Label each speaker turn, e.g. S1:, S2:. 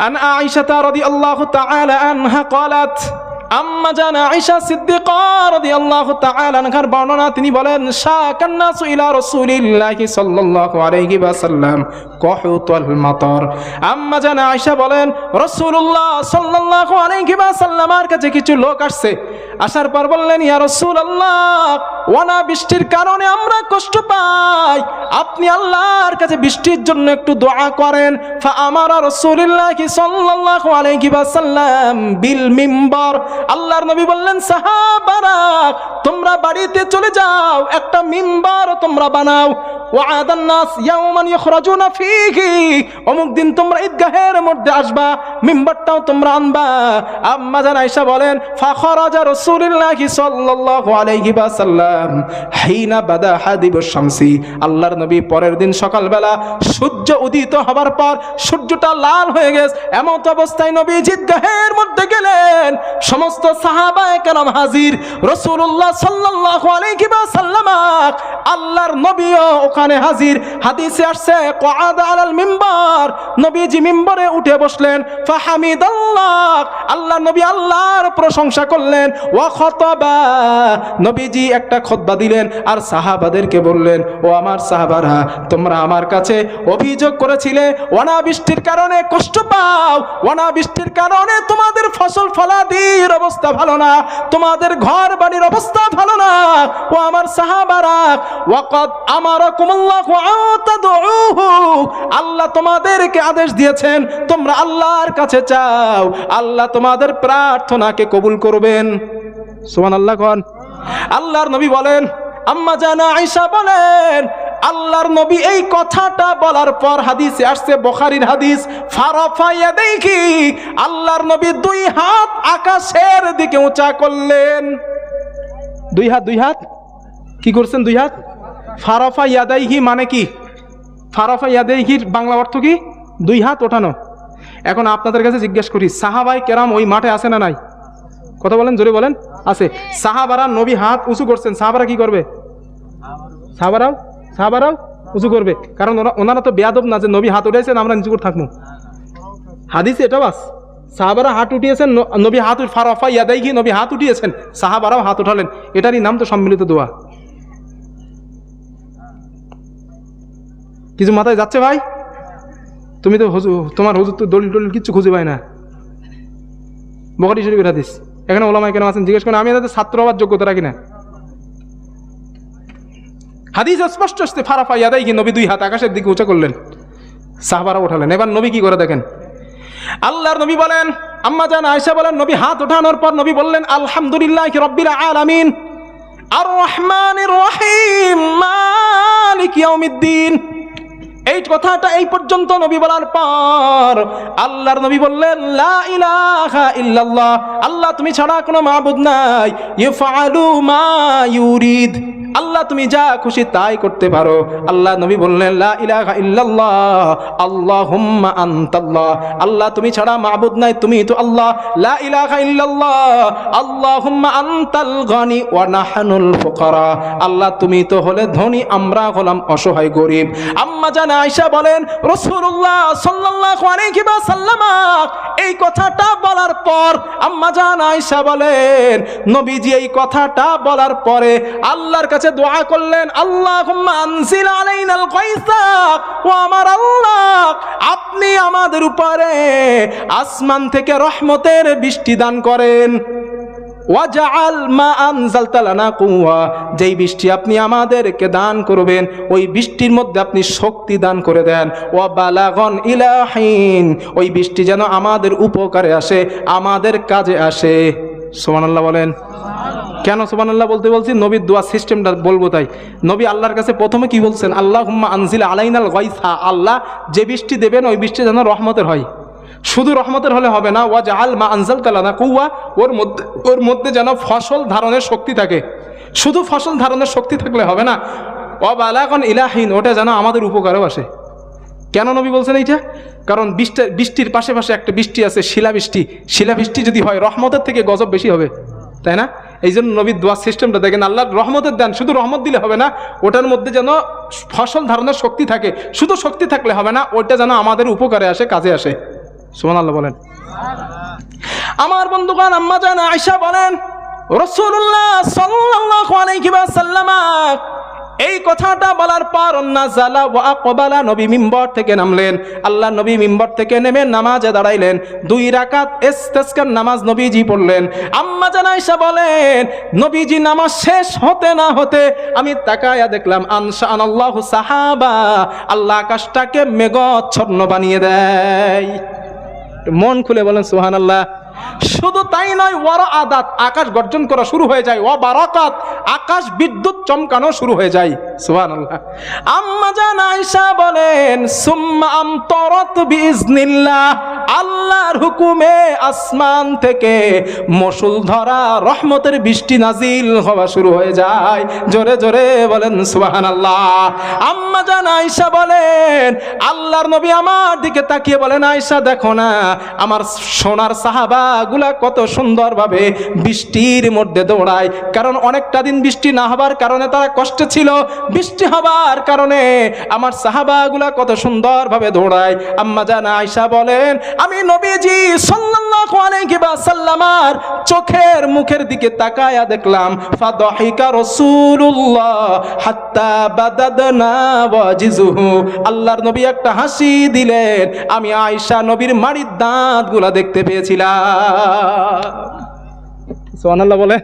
S1: عن عائشة رضي الله تعالى عنها قالت আম্মা জান আয়েশা সিদ্দিকা রাদিয়াল্লাহু তাআলা আনহার বর্ণনা, তিনি বলেন শাকান নাসু ইলা রাসূলিল্লাহি সাল্লাল্লাহু আলাইহি ওয়াসাল্লাম কহুতুল মাতার। আম্মা জান আয়েশা বলেন, রাসূলুল্লাহ সাল্লাল্লাহু আলাইহি ওয়াসাল্লামের কাছে কিছু লোক আসছে। আসার পর বললেন, ইয়া রাসূলুল্লাহ, ওয়ানা বৃষ্টির কারণে আমরা কষ্ট পাই। আপনি আল্লাহর কাছে বৃষ্টির জন্য একটু দোয়া করেন। ফা, আমারা রাসূলুল্লাহি সাল্লাল্লাহু আলাইহি ওয়াসাল্লাম বিল মিম্বার আল্লাহর নবী বললেন, সাহাবারা, তোমরা বাড়িতে চলে যাও, একটা মিম্বার তোমরা বানাও। ওয়াদান্নাস ইয়াওমান ইখরাজুনা ফীহি, অমুক দিন তোমরা ঈদগাহের মধ্যে আসবা মিম্বারটাও তোমরা আনবা। আম্মা জান আয়েশা বলেন, ফাখরাজা রাসূলুল্লাহি সাল্লাল্লাহু আলাইহি ওয়াসাল্লাম হিনা বাদা হাদিবুশ শামসি আল্লাহর নবী পরের দিন সকালবেলা সূর্য উদিত হবার পর সূর্যটা লাল হয়ে গেছে। এমন অবস্থায় নবী ঈদগাহের মধ্যে গেলেন। সমস্ত সাহাবায়ে কেরাম হাজির। রাসূলুল্লাহ সাল্লাল্লাহু আলাইহি ওয়াসাল্লাম আল্লাহর নবীও ওখানে হাজির। হাদিসে আসছে কোয়াদা আলাল মিম্বার। নবীজি মিম্বরে উঠে বসলেন। আল্লাহ নবী আল্লাহর প্রশংসা করলেন। ওয়া খতবা। নবীজি একটা খতবা দিলেন আর সাহাবাদেরকে বললেন, ও আমার সাহাবারা, তোমরা আমার কাছে অভিযোগ করেছিলে অনাবৃষ্টির কারণে কষ্ট পাও। অনাবৃষ্টির কারণে তোমাদের ফসল ফলাদির অবস্থা ভালো না। তোমাদের ঘর বাড়ির অবস্থা ভালো না। ও আমার সাহাবারা, ওয়াকাদ আতাদউহু। আল্লাহ তোমাদেরকে আদেশ দিয়েছেন, তোমরা আল্লাহর কাছে চাও, আল্লাহ তোমাদের প্রার্থনাকে কবুল করবেন। সুবহানাল্লাহ কোন। আল্লাহর নবী বলেন, আম্মা জানা আয়েশা বলেন, আল্লাহর নবী এই কথাটা বলার পর হাদিসে আসছে, বখারির হাদিস ফারাফাইয়া দেখি আল্লাহর নবী দুই হাত আকাশের দিকে উঁচা করলেন। দুই হাত দুই হাত? কি করছেন দুই হাত? ফারাফা ইয়াদাইহি মানে কি? ফারাফা ইয়াদাইহির বাংলা অর্থ কি? দুই হাত ওঠানো। এখন আপনাদের কাছে জিজ্ঞেস করি, সাহাবাই কেরাম ওই মাঠে আছে না নাই? কথা বলেন, জোরে বলেন। আছে। সাহাবারা নবী হাত উঁচু করছেন, সাহাবারা কি করবে? সাহাবারাও? সাহাবারাও উঁচু করবে। কারণ ওরা ওনারা তো বেয়াদব না যে নবী হাত উঠেছেন আমরা নিচু করে থাকব। হাদিস এটাও আস সাহাবারা হাত উঠিয়েছেন নবী হাত ফারাফা ইয়াদাই গিয়ে নবী হাত উঠিয়েছেন, সাহাবারাও হাত উঠালেন। এটারই নাম তো সম্মিলিত দোয়া। কিছু মাথায় যাচ্ছে ভাই? তুমি তো তোমার হুজুর তো দলিল টলিল কিচ্ছু খুঁজে পাই না। বকারি শরীফের হাদিস। এখানে ওলামাই কেন আছেন, জিজ্ঞেস করেন, আমি তাদের ছাত্র হওয়ার যোগ্যতা রাখি না হাদিস স্পষ্ট আসতে ফারাফা ইয়াদাই কি নবী দুই হাত আকাশের দিকে উঁচা করলেন। সাহাবারা ওঠালেন এবার নবী কি করে দেখেন? আল্লাহর নবী বলেন, আম্মা জান আয়েশা বলেন, নবী হাত ওঠানোর পর নবী বললেন, আলহামদুলিল্লাহ রব্বিল আলামিন। আর রহমানির রহিম। মালিক ইয়াউমিদ্দিন। এই কথাটা এই পর্যন্ত নবী বলার পর আল্লাহর নবী বললেন ইলাহা আল্লাহ তুমি ছাড়া কোনো মাবুদ নাই। ইফআলু মা ইউরিদ। আল্লাহ তুমি যা খুশি তাই করতে পারো। আল্লাহ নবী বললেন আল্লাহ, তুমি ছাড়া মাবুদ নাই, তুমি তো আল্লাহ। আল্লাহ, তুমি তো হলে ধনী, আমরা হলাম অসহায় গরিব। আম্মা জান আয়েশা বলেন, রাসূলুল্লাহ এই কথাটা বলার পর, আম্মা জান আয়েশা বলেন, নবীজি এই কথাটা বলার পরে আল্লাহর কাছে দোয়া করলেন, আল্লাহুম্মা আনজিল আলাইনাল গায়সা ও আমার আল্লাহ, আপনি আমাদের উপরে আসমান থেকে রহমতের বৃষ্টি দান করেন। ওয়াজাআল মা আনজালতা লানা কুওয়া, যেই বৃষ্টি আপনি আমাদেরকে দান করবেন, ওই বৃষ্টির মধ্যে আপনি শক্তি দান করে দেন। ওয়া বালাগন ইলাহিন ওই বৃষ্টি যেন আমাদের উপকারে আসে, আমাদের কাজে আসে। সুবহানাল্লাহ বলেন। কেন সুবহানাল্লাহ বলতে বলছি? নবীর দোয়া সিস্টেমটা বলব তাই। নবী আল্লাহর কাছে প্রথমে কি বলছেন? আল্লাহ হুম্মা আনজিল আলাইনাল গাইসা আল্লাহ যে বৃষ্টি দেবেন, ওই বৃষ্টি যেন রহমতের হয়। শুধু রহমতের হলে হবে না ওয়া জাহাল মা আনজাল তালানা কুয়া ওর মধ্যে ওর মধ্যে যেন ফসল ধারণের শক্তি থাকে। শুধু ফসল ধারণের শক্তি থাকলে হবে না। অবালাগন ইলাহীন, ওটা যেন আমাদের উপকারেও আসে। কেন নবী বলছেন এইটা? কারণ বৃষ্টি বৃষ্টির পাশে পাশে একটা বৃষ্টি আছে, শিলাবৃষ্টি। শিলাবৃষ্টি যদি হয়, রহমতের থেকে গজব বেশি হবে। তাই না? এই জন্য নবী দোয়া সিস্টেমটা দেখেন, আল্লাহর রহমতের দেন, শুধু রহমত দিলে হবে না, ওটার মধ্যে যেন ফসল ধারণের শক্তি থাকে, শুধু শক্তি থাকলে হবে না ওটা যেন আমাদের উপকারে আসে, কাজে আসে। সুবহানাল্লাহ বলেন। আমার বন্ধুগণ, আম্মা জান আয়সা বলেন রসুল্লাহ সাল্লাহ আলাইহি ওয়াসাল্লাম এই কথাটা বলার পর নাজালা ওয়া আকবালা নবী মিম্বর থেকে নামলেন। আল্লাহ নবী মিম্বর থেকে নেমে নামাজে দাঁড়াইলেন। দুই রাকাত ইস্তেসকার নামাজ নবীজি পড়লেন। আম্মা জান আয়েশা বলেন, নবীজি নামাজ শেষ হতে না হতে আমি তাকায়া দেখলাম আনশা আনাল্লাহু সাহাবা, আল্লাহ আকাশটাকে মেঘচ্ছন্ন বানিয়ে দেয়। মন খুলে বলেন সুহান আল্লাহ শুধু তাই নয়, ওয়ারা আদাত, আকাশ গর্জন করা শুরু হয়ে যায়, ওয়া বারাকাত, আকাশ বিদ্যুৎ চমকানো শুরু হয়ে যায়। সুহান আল্লাহ আম্মা জান আয়েশা বলেন, সুম্মা আমতরাত বিইজনিল্লাহ, আল্লাহর হুকুমে আসমান থেকে মসুল ধরা, রহমতের বৃষ্টি নাজিল হওয়া শুরু হয়ে যায়। জোরে জোরে বলেন সুবহান আল্লাহ আম্মা জান আয়েশা বলেন, আল্লাহর নবী আমার দিকে তাকিয়ে বলেন, আয়েশা দেখো না, আমার সোনার সাহাবাগুলা কত সুন্দরভাবে বৃষ্টির মধ্যে দৌড়ায়। কারণ অনেকটা দিন বৃষ্টি না হবার কারণে তারা কষ্টে ছিল। বৃষ্টি হবার কারণে আমার সাহাবাগুলা কত সুন্দরভাবে দৌড়ায়। আম্মা জান আয়েশা বলেন, আমি নবীজি সাল্লাল্লাহু আলাইহি ওয়াসাল্লামার চোখের মুখের দিকে তাকায়া দেখলাম। ফাদহিকা রাসূলুল্লাহ হাত্তা বাদাদনা ওয়াজিজুহু। আল্লাহর নবী একটা হাসি দিলেন। আমি আয়সা নবীর মাড়ির দাঁতগুলা দেখতে পেয়েছিলাম। সুবহানাল্লাহ বলে।